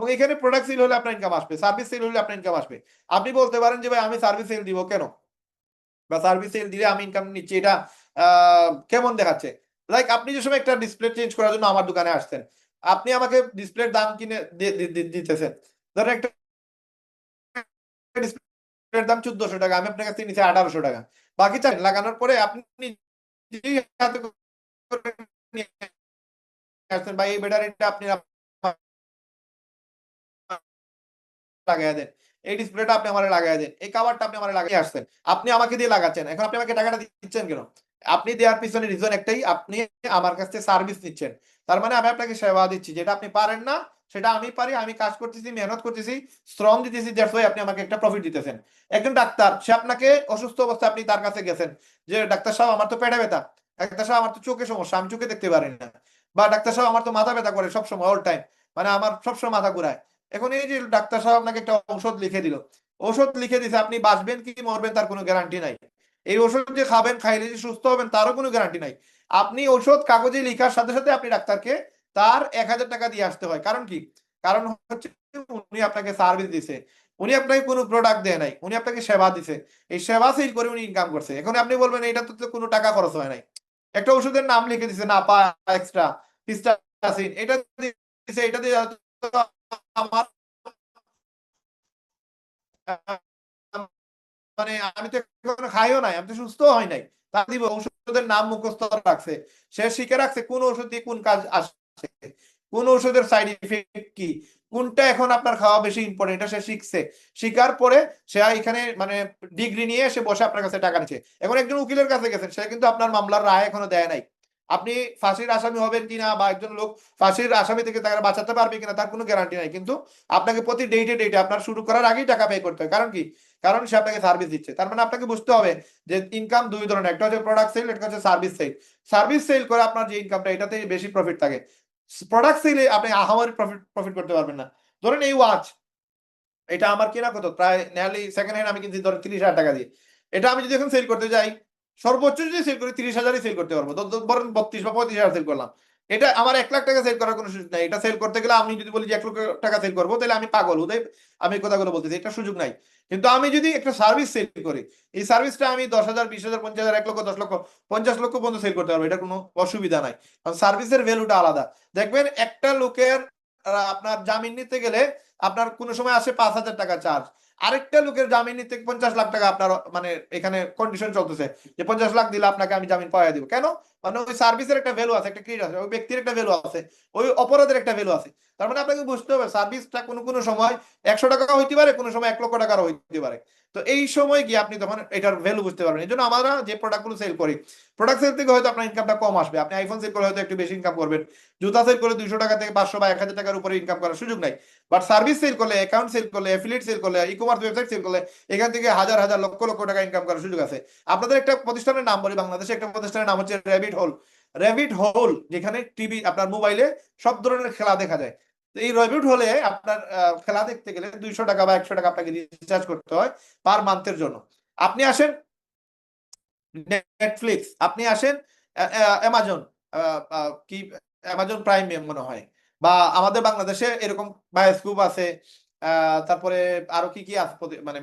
এবং এখানে product sell হলে আপনার ইনকাম আসবে সার্ভিস সেল হলে আপনার ইনকাম আসবে। আপনি বলতে পারেন যে, ভাই, আমি সার্ভিস সেল দিব কেন? বা সার্ভিস সেল দিলে আমি ইনকাম নিচ্ছি। এটা কেমন দেখাচ্ছে? লাইক আপনি যে সময় একটা ডিসপ্লে চেঞ্জ করার জন্য আমার দোকানে আসছেন, আপনি আমাকে ডিসপ্লের দাম কিনে দিতেছেন। ধরেন একটা ডিসপ্লের দাম চোদ্দশো টাকা, আমি আপনার কাছে নিচ্ছি আঠারোশো টাকা। বাকি চার লাগানোর পরে আপনি আসছেন, ভাই, এই ব্যাটারিটা আপনি লাগাই দেন। এই ডিসপ্লেটা আপনি আমার লাগাই দেন। এই কাভারটা আপনি আমার লাগিয়ে আসছেন। আপনি আমাকে দিয়ে লাগাচ্ছেন। এখন আপনি আমাকে টাকাটা দিচ্ছেন কেন? আপনি দেওয়ার পিছনে রিজন একটাই, আপনি আমার কাছ থেকে সার্ভিস নিচ্ছেন। তার মানে আমি আপনাকে সেবা দিচ্ছি। যেটা আপনি পারেন না, সেটা আমি পারি, আমি কাজ করতেছি, মেহনত করতেছি, শ্রম দিতেছি দ্যাটস ওয়াই আপনি আমাকে একটা প্রফিট দিতেছেন। একজন ডাক্তার, সে আপনাকে অসুস্থ অবস্থায় আপনি তার কাছে গেছেন। যে, ডাক্তার সাহেব, আমার তো পেটে ব্যথা। ডাক্তার সাহেব, আমার তো চোখে সমস্যা, আমি চোখে দেখতে পারি না। বা, ডাক্তার সাহেব, আমার তো মাথা ব্যথা করে সবসময় অল টাইম মানে আমার সবসময় মাথা ঘুরায়। এখন এই যে ডাক্তার সাহেব আপনাকে একটা ঔষধ লিখে দিল। ঔষধ লিখে দিছে, আপনি বাঁচবেন কি মরবেন তার কোনো গ্যারান্টি নাই। এই ওষুধ যে খাবেন, খাইলে যে সুস্থ হবেন, তারও কোনো গ্যারান্টি নাই। আপনি ঔষধ কাগজে লেখার সাথে সাথে আপনি ডাক্তারকে তার এক হাজার টাকা দিয়ে আসতে হয়। কারণ কি? কারণ হচ্ছে উনি আপনাকে সার্ভিস দিছে। উনি আপনাকে কোনো প্রোডাক্ট দেয় নাই। উনি আপনাকে সেবা দিছে। এই সেবা সেল করে উনি ইনকাম করছে। এখন আপনি বলবেন এটা তো কোনো টাকা খরচ হয় নাই। একটা ওষুধের নাম লিখে দিছে না পা এক্সট্রা এটা দিছে, এটা দিয়ে আমার মানে আমি তো খাইও নাই, আমি তো সুস্থ হয় নাই। তা দিব, ঔষধের নাম মুখস্থ রাখছে। সে শিখে রাখছে কোন দিয়ে কোন কাজ আসছে কোন ওষুধের সাইড ইফেক্ট কি? কোনটা এখন আপনার খাওয়া বেশি ইম্পর্টেন্ট এটা সে শিখছে। শিকার পরে সে এখানে মানে ডিগ্রি নিয়ে এসে বসে আপনার কাছে টাকা নিচ্ছে। এখন একজন উকিলের কাছে গেছেন, সে কিন্তু আপনার মামলার রায় এখনও দেয় নাই। আপনি ফাঁসির আসামি হবেন কিনা বা একজন লোক ফাঁসির আসামি থেকে তাকে বাঁচাতে পারবে কিনা, তার কোনো গ্যারান্টি নাই। কিন্তু আপনাকে প্রতি ডেটে ডেটে আপনার শুরু করার আগেই টাকা পে করতে হয়। কারণ কি? কারণ সে আপনাকে সার্ভিস দিচ্ছে। তার মানে আপনাকে বুঝতে হবে যে ইনকাম দুই ধরনের। একটা হচ্ছে প্রোডাক্ট সেল একটা হচ্ছে সার্ভিস সেল সার্ভিস সেল করে আপনার যে ইনকামটা এটাতে বেশি প্রফিট থাকে। প্রোডাক্ট সেলে আপনি আহামারি প্রফিট প্রফিট করতে পারবেন না। ধরেন এই ওয়াচ এটা আমার কেনা কত? প্রায় নিয়ারলি সেকেন্ড হ্যান্ড আমি কিনছি, ধরেন তিরিশ হাজার টাকা দিয়ে। এটা আমি যদি এখন সেল করতে যাই সর্বোচ্চ যদি সেল করি, তিরিশ হাজারই সেল করতে পারব। ধরেন বত্রিশ বা পঁয়ত্রিশ হাজার সেল করলাম। এটা আমার এক লাখ টাকা সেল করার কোনো সুযোগ নাই। এটা সেল করতে গেলে আমি যদি বলি যে এক লক্ষ টাকা সেল করব, তাহলে আমি পাগল। উদয় আমি কথাগুলো বলতেছি, এটা সুযোগ নাই। কিন্তু আমি যদি একটা সার্ভিস সেল করি, এই সার্ভিসটা আমি দশ হাজার, বিশ হাজার, পঞ্চাশ হাজার, এক লক্ষ, দশ লক্ষ, পঞ্চাশ লক্ষ পর্যন্ত সেল করতে পারব। এটা কোনো অসুবিধা নাই। কারণ সার্ভিসের ভ্যালুটা আলাদা। দেখবেন একটা লোকের আপনার জামিন নিতে গেলে আপনার কোনো সময় আসে পাঁচ হাজার টাকা চার্জ আরেকটা লোকের জামিন নিতে পঞ্চাশ লাখ টাকা আপনার মানে এখানে কন্ডিশন চলতেছে যে পঞ্চাশ লাখ দিলে আপনাকে আমি জামিন পাওয়া দিব। কেন? মানে ওই সার্ভিসের একটা ভ্যালু আছে, একটা ক্রেডিট আছে, ওই ব্যক্তির একটা ভ্যালু আছে, ওই অপরাধের একটা ভ্যালু আছে। তার মানে আপনাকে বুঝতে হবে সার্ভিসটা কোনো কোনো সময় একশো টাকা হইতে পারে, কোনো সময় এক লক্ষ টাকারও হইতে পারে। তো এই সময় গিয়ে আপনি তখন এটার ভ্যালু বুঝতে পারবেন। এই জন্য আমরা যে প্রোডাক্টগুলো সেল করি প্রোডাক্ট সেল থেকে হয়তো আপনার ইনকামটা কম আসবে। আপনি আইফোন সেল করে হয়তো একটু বেশি ইনকাম করবেন, জুতা সেল করে দুইশো টাকা থেকে পাঁচশো বা এক হাজার টাকার উপরে ইনকাম করার সুযোগ নাই। বাট সার্ভিস সেল করলে অ্যাকাউন্ট সেল করলে অ্যাফিলিয়েট সেল করলে ই কমার্স ওয়েবসাইট সেল করলে, এখান থেকে হাজার হাজার, লক্ষ লক্ষ টাকা ইনকাম করার সুযোগ আছে। আপনাদের একটা প্রতিষ্ঠানের নাম বলি, বাংলাদেশে একটা প্রতিষ্ঠানের নাম হচ্ছে হোল র্যাবিট হোল যেখানে টিভি আপনার মোবাইলে সব ধরনের খেলা দেখা যায়। তো এই র্যাবিট হলে আপনার খেলা দেখতে গেলে দুইশো টাকা বা একশো টাকা আপনাকে রিচার্জ করতে হয় পার মান্থের জন্য। আপনি আসেন নেটফ্লিক্স আপনি আসেন অ্যামাজন কি অ্যামাজন প্রাইম মনে হয়। বা আমাদের বাংলাদেশে এরকম বায়োস্কোপ আছে তারপরে আরও কি কি মানে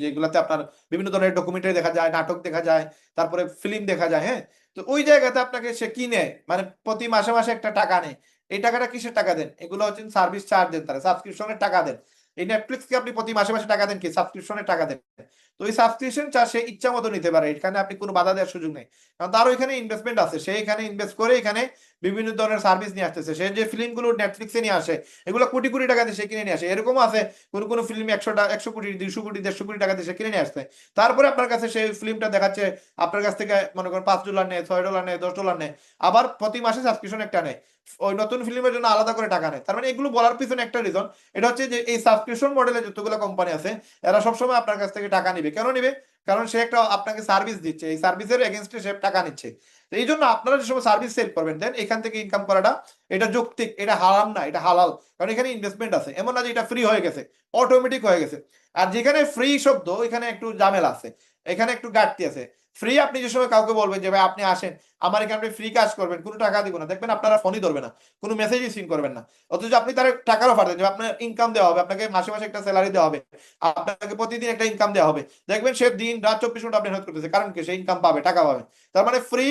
যেগুলাতে আপনার বিভিন্ন ধরনের ডকুমেন্টারি দেখা যায়, নাটক দেখা যায়, তারপরে ফিল্ম দেখা যায় হ্যাঁ? তো ওই জায়গাতে আপনাকে সে কিনে মানে প্রতি মাসে মাসে একটা টাকা নেয়। এই টাকাটা কিসের টাকা দেন? এগুলো হচ্ছে সার্ভিস চার্জ দেন তারা। সাবস্ক্রিপশনের টাকা দেন। এই নেটফ্লিক্সকে আপনি প্রতি মাসে মাসে টাকা দেন কি? সাবস্ক্রিপশনের টাকা দেন। তো ওই সাবস্ক্রিপশন চার্জ সে ইচ্ছা মতো নিতে পারে। এখানে আপনি কোনো বাধা দেওয়ার সুযোগ নেই। কারণ তার ওইখানে ইনভেস্টমেন্ট আছে। সে এখানে ইনভেস্ট করে এখানে বিভিন্ন ধরনের সার্ভিস নিয়ে আসতেছে। সে যে ফিল্মগুলো নেটফ্লিক্সে নিয়ে আসে, এগুলো কোটি কোটি টাকা দিয়ে সে কিনে নিয়ে আসে। এরকমও আছে, কোন কোন ফিল্ম একশো টাকা একশো কোটি, দুইশো কোটি, দেড়শো কোটি টাকা দিয়ে সে কিনে নিয়ে আসছে। তারপরে আপনার কাছে সেই ফিল্মটা দেখাচ্ছে, আপনার কাছ থেকে মনে করেন পাঁচ ডলার নেয়, ছয় ডলার নেয়, দশ ডলার নেয়, আবার প্রতি মাসে সাবস্ক্রিপশন একটা নেয়। ওই নতুন ফিল্মের জন্য আলাদা করে টাকা নেয়। তার মানে এগুলো বলার পিছনে একটা রিজন এটা হচ্ছে যে এই সাবস্ক্রিপশন মডেলে যতগুলো কোম্পানি আছে, এরা সবসময় আপনার কাছ থেকে টাকা নিবে। কেন নিবে? কারণ সে একটা আপনাকে সার্ভিস দিচ্ছে। এই সার্ভিসের এগেনস্টে সে টাকা নিচ্ছে। এই জন্য আপনারা যে সময় সার্ভিস সেল করবেন দেন এখান থেকে ইনকাম করাটা, এটা যৌক্তিক, এটা হারাম না, এটা হালাল। কারণ এখানে ইনভেস্টমেন্ট আছে। এমন না যে এটা ফ্রি হয়ে গেছে অটোমেটিক হয়ে গেছে। আর যেখানে ফ্রি শব্দ এখানে একটু ঝামেলা আছে। এখানে একটু ঘাটতি আছে। ফ্রি আপনি যে সময় কাউকে বলবেন যে, ভাই, আপনি আসেন। আমার এখানে ফ্রি কাজ করবেন, কোনো টাকা দিব না। দেখবেন আপনারা ফোনই ধরবে না, কোনো মেসেজই রিসিভ করবেন না। অথচ আপনি তার টাকার অফার দেন, যে আপনার ইনকাম দেওয়া হবে, আপনাকে মাসে মাসে একটা স্যালারি দেওয়া হবে, আপনাকে প্রতিদিন একটা ইনকাম দেওয়া হবে। দেখবেন সে দিন, রাত চব্বিশ ঘণ্টা আপনি মেহনত করতেছে। কারণ কি? সে ইনকাম পাবে, টাকা পাবে। তার মানে ফ্রি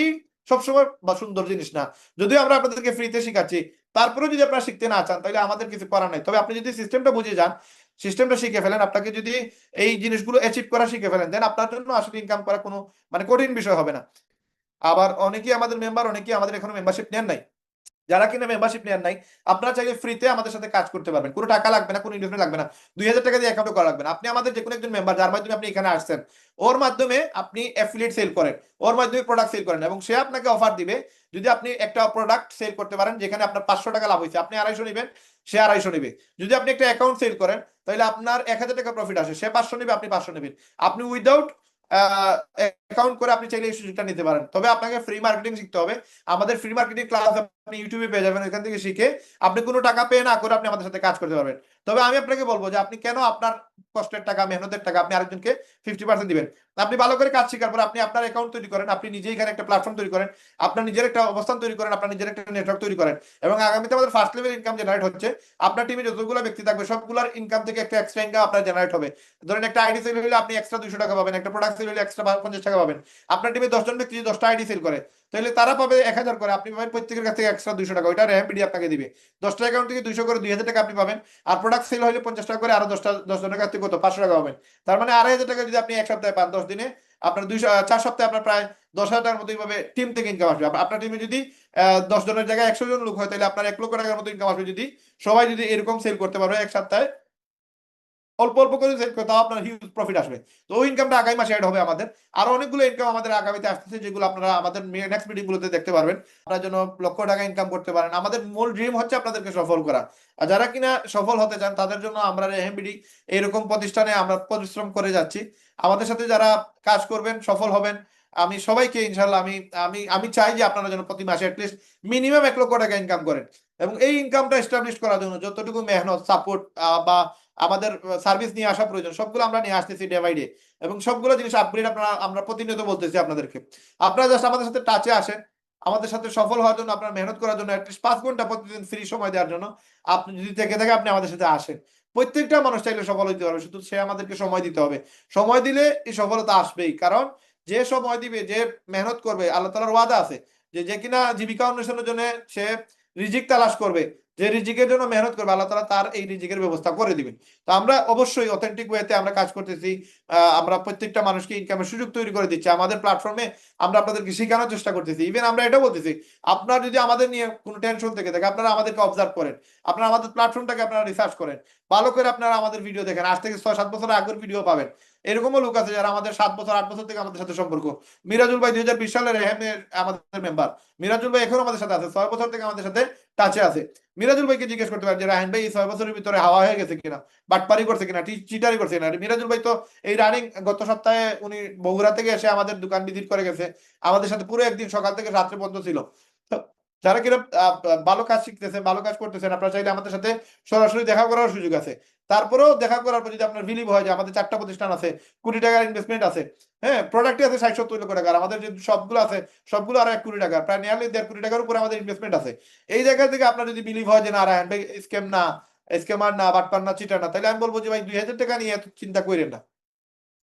সবসময় বা সুন্দর জিনিস না। যদিও আমরা আপনাদেরকে ফ্রিতে শিখাচ্ছি, তারপরেও যদি আপনারা শিখতে না চান, তাহলে আমাদের কিছু করার নাই। তবে আপনি যদি সিস্টেমটা বুঝে যান সিস্টেমটা শিখে ফেলেন, আপনাকে যদি এই জিনিসগুলো অ্যাচিভ করা শিখে ফেলেন দেন আপনার জন্য আসলে ইনকাম করা কোনো মানে কঠিন বিষয় হবে না। আবার অনেকেই আমাদের মেম্বার অনেকেই আমাদের এখনও মেম্বারশিপ নেন নাই। যারা কিনা মেম্বারশিপ নেন নাই, আপনারা চাইলে ফ্রিতে আমাদের সাথে কাজ করতে পারবেন। কোনো টাকা লাগবে না, কোনো ইনভেস্টমেন্ট লাগবে না। দুই হাজার টাকা দিয়ে অ্যাকাউন্ট করা লাগবে না। আপনি আমাদের যে কোনো একজন মেম্বার যার মাধ্যমে আপনি এখানে আসছেন, ওর মাধ্যমে আপনি অ্যাফিলিয়েট সেল করেন। ওর মাধ্যমে প্রোডাক্ট সেল করেন এবং সে আপনাকে অফার দিবে, যদি আপনি একটা প্রোডাক্ট সেল করতে পারেন, যেখানে আপনার পাঁচশো টাকা লাভ হয়েছে, আপনি আড়াইশো নেবেন, সে আড়াইশো নেবে। যদি আপনি একটা অ্যাকাউন্ট সেল করেন, তাহলে আপনার এক হাজার টাকা প্রফিট আসে, সে পাঁচশো নেবে, আপনি পাঁচশো নেবেন। আপনি উইদাউট অ্যাকাউন্ট করে আপনি চাইলে এই সুযোগটা নিতে পারেন। তবে আপনাকে ফ্রি মার্কেটিং শিখতে হবে। আমাদের ফ্রি মার্কেটিং ক্লাস আপনি ইউটিউবে পেয়ে যাবেন এখান থেকে শিখে আপনি কোনো টাকা পে না করে আপনি আমাদের সাথে কাজ করতে পারবেন। তবে আমি আপনাকে বলব যে আপনি কেন আপনার কষ্টের টাকা, মেহনতের টাকা আপনি আরেকজনকে ফিফটি পার্সেন্ট দিবেন? আপনি ভালো করে কাজ শেখার পর আপনি আপনার অ্যাকাউন্ট তৈরি করেন, আপনি নিজেই এখানে একটা প্ল্যাটফর্ম তৈরি করেন, আপনার নিজের একটা অবস্থান তৈরি করেন, আপনার নিজের একটা নেটওয়ার্ক তৈরি করেন এবং আগামীতে আমাদের ফার্স্ট লেভেল ইনকাম জেনারেট হচ্ছে। আপনার টিমে যতগুলো ব্যক্তি থাকবে, সবগুলোর ইনকাম থেকে একটা এক্সট্রা ইনকাম আপনার জেনারেট হবে। ধরেন একটা আইডি সেল হলে আপনি এক্সট্রা দুশো টাকা পাবেন, একটা প্রোডাক্ট সেল হলে এক্সট্রা পঞ্চাশ টাকা পাবেন। আপনার টিমে দশজন ব্যক্তি যদি দশটা আইডি সেল করে, তাহলে তারা পাবে এক হাজার করে। আপনি পাবেন প্রত্যেকের কাছ থেকে এক্সট্রা দুশো টাকা। ওইটা র্যাম্পিডি আপনাকে দিবে। দশটা অ্যাকাউন্ট থেকে দুশো করে দুই হাজার টাকা আপনি পাবেন। আর প্রোডাক্ট সেল হলে পঞ্চাশ টাকা করে আরও দশটা দশ জনের কাছ থেকে কত? পাঁচশো টাকা পাবেন। তার মানে আড়াই হাজার টাকা যদি আপনি এক সপ্তাহে পান, দশ দিনে, আপনার দুইশো চার সপ্তাহে আপনার প্রায় দশ হাজার টাকার মতো এইভাবে টিম থেকে ইনকাম আসবে। আপনার টিমে যদি দশ জনের জায়গায় একশো জন লোক হয়, তাহলে আপনার এক লক্ষ টাকার মতো ইনকাম আসবে। যদি সবাই যদি এরকম সেল করতে পারবে এক সপ্তাহে অল্প অল্প করে করে তাও আপনার হিউজ প্রফিট আসবে। তো ওই ইনকামটা আগামী মাসে অ্যাড হবে আমাদের। আরও অনেকগুলো ইনকাম আমাদের আগামীতে আসতেছে, যেগুলো আপনারা আমাদের নেক্সট মিটিং গুলোতে দেখতে পারবেন। আপনার জন্য লক্ষ টাকা ইনকাম করতে পারেন। আমাদের মূল ড্রিম হচ্ছে আপনাদেরকে সফল করা। আর যারা কিনা সফল হতে চান, তাদের জন্য আমরা রেহেমবিডি এরকম প্রতিষ্ঠানে আমরা পরিশ্রম করে যাচ্ছি। আমাদের সাথে যারা কাজ করবেন, সফল হবেন, আমি সবাইকে ইনশাল্লাহ আমি আমি আমি চাই যে আপনারা যেন প্রতি মাসে অ্যাটলিস্ট মিনিমাম এক লক্ষ টাকা ইনকাম করেন। এবং এই ইনকামটা এস্টাবলিশ করার জন্য যতটুকু মেহনত সাপোর্ট বা আমাদের সার্ভিস নিয়ে আসা প্রয়োজন। সবগুলো আমরা নিয়ে আসতেছি ডে বাই ডে এবং সবগুলো জিনিস আপগ্রেড আপনারা, আমরা প্রতিনিয়ত বলতেছি আপনাদেরকে। আপনারা জাস্ট আমাদের সাথে টাচে আসেন। আমাদের সাথে সফল হওয়ার জন্য, আপনার মেহনত করার জন্য অ্যাটলিস্ট পাঁচ ঘণ্টা প্রতিদিন ফ্রি সময় দেওয়ার জন্য আপনি যদি থেকে থাকে, আপনি আমাদের সাথে আসেন। প্রত্যেকটা মানুষ চাইলে সফল হতে পারবে, শুধু সে আমাদেরকে সময় দিতে হবে। সময় দিলে এই সফলতা আসবেই। কারণ যে সময় দিবে, যে মেহনত করবে, আল্লাহ তালার ওয়াদা আছে যে যে কিনা জীবিকা অন্বেষণের জন্য সে রিজিক তালাশ করবে। যে রিজিকের জন্য মেহনত করবে, আল্লাহ তালা তার এই রিজিকের ব্যবস্থা করে দিবেন। তো আমরা অবশ্যই অথেন্টিক ওয়েতে আমরা কাজ করতেছি আমরা প্রত্যেকটা মানুষকে ইনকামের সুযোগ তৈরি করে দিচ্ছি। আমাদের প্ল্যাটফর্মে আমরা আপনাদেরকে শেখানোর চেষ্টা করতেছি। ইভেন আমরা এটা বলতেছি, আপনার যদি আমাদের নিয়ে কোনো টেনশন থেকে থাকে, আপনারা আমাদেরকে অবজার্ভ করেন। আপনারা আমাদের প্ল্যাটফর্মটাকে আপনারা রিসার্চ করেন। ভালো করে আপনারা আমাদের ভিডিও দেখেন। আজ থেকে ছয়, সাত বছর আগের ভিডিও পাবেন। এরকমও লোক আছে যারা আমাদের সাত বছর, আট বছর থেকে আমাদের সাথে সম্পর্ক। মিরাজুল ভাই দুই হাজার বিশ সালের আমাদের মেম্বার মিরাজুল ভাই এখনও আমাদের সাথে আছে। ছয় বছর থেকে আমাদের সাথে টাচে আছে। মিরাজুল ভাইকে জিজ্ঞেস করতে পারেন যে, রাহেন ভাই, এই ছয় বছরের ভিতরে হাওয়া হয়ে গেছে কিনা? বাটপারি করছে কিনা? চিটারি করছে কিনা? মিরাজুল ভাই তো এই রানিং গত সপ্তাহে উনি বগুড়া থেকে এসে আমাদের দোকান ভিজিট করে গেছে। আমাদের সাথে পুরো একদিন সকাল থেকে রাত্রে পর্যন্ত ছিল। যারা কিনা ভালো কাজ শিখতেছেন, ভালো কাজ করতেছেন, আপনারা চাইলে আমাদের সাথে সরাসরি দেখা করার সুযোগ আছে। তারপরেও দেখা করার পর যদি আপনার বিলিভ হয় যে আমাদের চারটা প্রতিষ্ঠান আছে কোটি টাকার ইনভেস্টমেন্ট আছে হ্যাঁ প্রোডাক্টই আছে ষাট সত্তর লক্ষ টাকার, আমাদের যে সবগুলো আছে, সবগুলো আর এক কোটি টাকা প্রায় নিয়ারলি দেড় কোটি টাকার উপরে আমাদের ইনভেস্টমেন্ট আছে। এই জায়গা থেকে আপনার যদি বিলিভ হয় যে না রায়ন ভাই না স্ক্যামার না, বাটপার না চিটার না, তাহলে আমি বলব যে ভাই, দুই হাজার টাকা নিয়ে এত চিন্তা করেন না।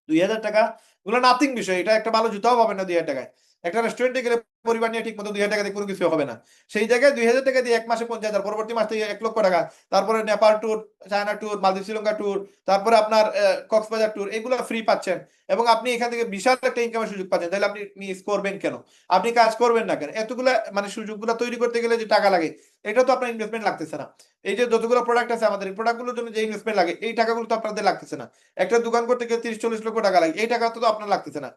দুই হাজার টাকা গুলো নাথিং বিষয়, এটা একটা ভালো জুতাও পাবেন না দুই হাজার টাকায়। একটা রেস্টুরেন্টে গেলে পরিবার নিয়ে ঠিক মতো দুই হাজার টাকা দিয়ে কোনো কিছু হবে না। সেই জায়গায় দুই হাজার টাকা দিয়ে এক মাসে পঞ্চাশ হাজার, পরবর্তী মাস থেকে এক লক্ষ টাকা, তারপরে Nepal tour China tour Maldives Sri Lanka tour তারপরে আপনার কক্সবাজার ট্যুর এগুলো ফ্রি পাচ্ছেন। এবং আপনি এখান থেকে বিশাল একটা ইনকামের সুযোগ পাচ্ছেন। তাহলে আপনি মিস করবেন কেন? আপনি কাজ করবেন না কেন? এতগুলা মানে সুযোগগুলো তৈরি করতে গেলে যে টাকা লাগে, এটা তো আপনার ইনভেস্টমেন্ট লাগতেছে না। এই যে যতগুলো প্রোডাক্ট আছে আমাদের, এই প্রোডাক্টগুলোর জন্য যে ইনভেস্টমেন্ট লাগে, এই টাকাগুলো তো আপনাদের লাগতেছে না। একটা দোকান করতে গেলে তিরিশ, চল্লিশ লক্ষ টাকা লাগে, এই টাকা তো আপনার লাগতেছে না।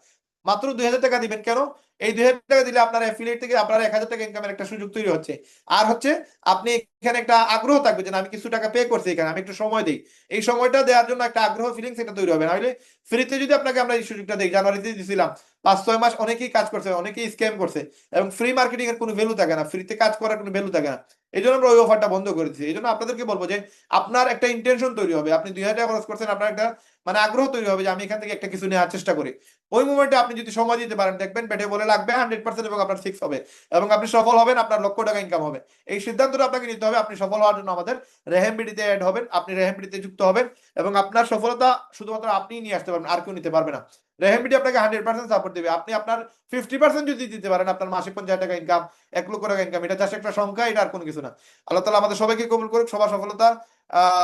মাত্র দুই হাজার টাকা দিবেন কেন? এই দুই হাজার টাকা দিলে আপনার অ্যাফিলিয়েট থেকে আপনার এক হাজার টাকা ইনকামের একটা সুযোগ তৈরি হচ্ছে। আর হচ্ছে, আপনি এখানে একটা আগ্রহ থাকবে যে আমি কিছু টাকা পে করছি এখানে, আমি একটু সময় দিই। এই সময়টা দেওয়ার জন্য একটা আগ্রহ ফিলিংস এটা তৈরি হবে। নাহলে ফ্রিতে যদি আপনাকে আমরা এই সুযোগটা দিই, জানুয়ারিতে দিয়েছিলাম পাঁচ, ছয় মাস অনেকেই কাজ করছে, অনেকেই স্ক্যাম করছে এবং ফ্রি মার্কেটিং এর কোনো ভ্যালু থাকে না ফ্রিতে কাজ করার কোনো ভ্যালু থাকে না। এই জন্য আমরা ওই অফারটা বন্ধ করেছি এই জন্য আপনাদেরকে বলব যে, আপনার একটা ইন্টেনশন তৈরি হবে, আপনি দুই হাজার টাকা খরচ করছেন, আপনার একটা মানে আগ্রহ তৈরি হবে যে, আমি এখান থেকে একটা কিছু নেওয়ার চেষ্টা করি। ওই মুমেন্টে আপনি যদি সময় দিতে পারেন, দেখবেন পেটে বলে লাগবে হান্ড্রেড পার্সেন্ট এবং আপনার ফিক্স হবে এবং আপনি সফল হবেন, আপনার লক্ষ টাকা ইনকাম হবে। এই সিদ্ধান্তটা আপনাকে নিতে হবে, আপনি সফল হওয়ার জন্য আমাদের রেহেমবিডিতে অ্যাড হবেন, আপনি রেহেমবিডিতে যুক্ত হবেন এবং আপনার সফলতা শুধুমাত্র আপনিই নিয়ে আসতে পারবেন, আর কেউ নিতে পারবে না। রেহেমবিডি আপনাকে হান্ড্রেড পার্সেন্ট সাপোর্ট দেবে। আপনি আপনার ফিফটি পার্সেন্ট যদি দিতে পারেন, আপনার মাসে পঞ্চাশ টাকা ইনকাম এক লক্ষ টাকা ইনকাম এটা চাষে একটা সংখ্যা, এটা আর কোনো কিছু না। আল্লাহ তালা আমাদের সবাইকে কবুল করুক, সবার সফলতা।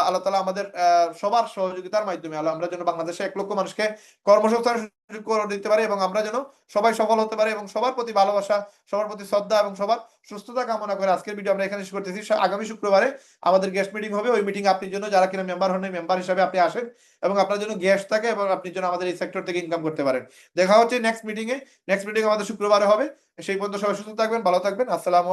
আল্লাহ তালা আমাদের সবার সহযোগিতার মাধ্যমে আমরা যেন বাংলাদেশে এক লক্ষ মানুষকে কর্মসংস্থান সুযোগ করে দিতে পারি এবং আমরা যেন সবাই সফল হতে পারি এবং সবার প্রতি ভালোবাসা, সবার প্রতি শ্রদ্ধা এবং সবার সুস্থতা কামনা করে আজকের ভিডিও আমরা এখানে করতেছি। আগামী শুক্রবারে আমাদের গেস্ট মিটিং হবে। ওই মিটিং আপনি জন্য যারা কিনা মেম্বার হন মেম্বার হিসাবে আপনি আসেন এবং আপনার জন্য গেস্ট থাকে এবং আপনি যেন আমাদের এই সেক্টর থেকে ইনকাম করতে পারেন। দেখা হচ্ছে নেক্সট মিটিং এ। নেক্সট মিটিং আমাদের শুক্রবারে হবে। সেই পর্যন্ত সবাই সুস্থ থাকবেন, ভালো থাকবেন। আসসালামু